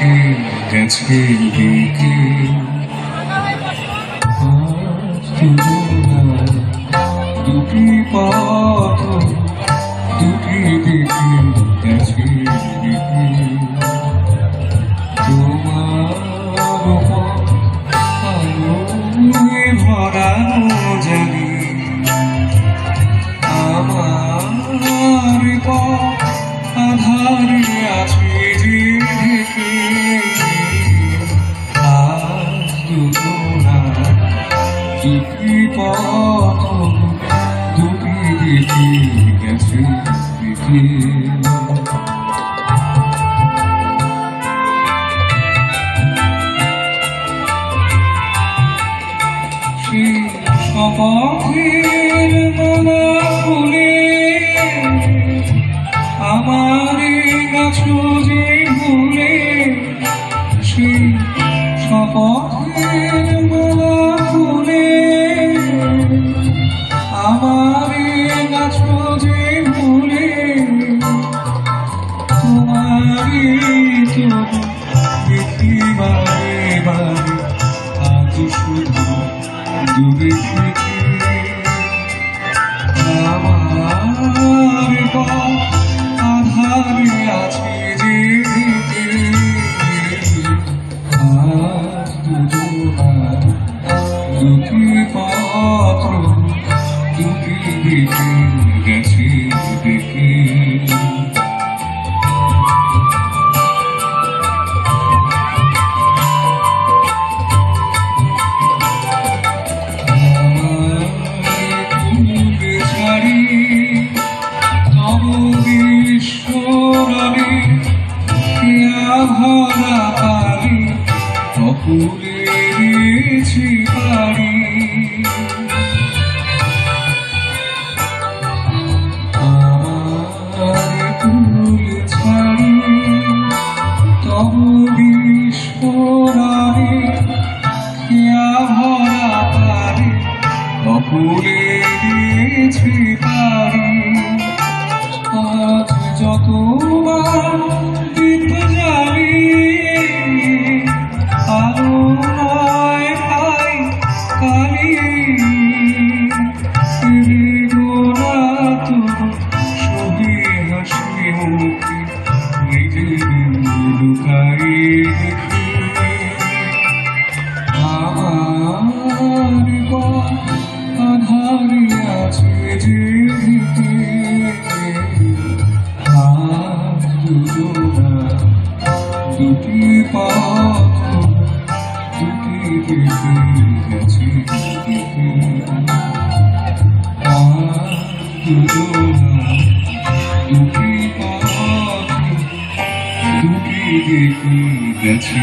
রেখে গেছে দিকে দুটি পথ পথ দুটি দিকে গেছে দিকে সেই শপথের মালা ফুলে আমারে গাছো যে ভুলে সেই শপথের আমারে গাছো যে ভুলে তোমারে তো দেখি বারে বারে, আজ শুধু দূরে থেকে। আমার আধারে আছে যে আজ দুজনা দুটি পথ দিকে গেছে প্রিয়া ভরা পারি অপুরেছি অপুরে দিয়েছি পারি আজ যতবার দীপ জ্বালি আলো নয় পাই কালি। নিজের লুকাই আধারে আছে যে দুটি পথ দুটি দিকে গেছে দুটি পথ দুটি দিকে গেছে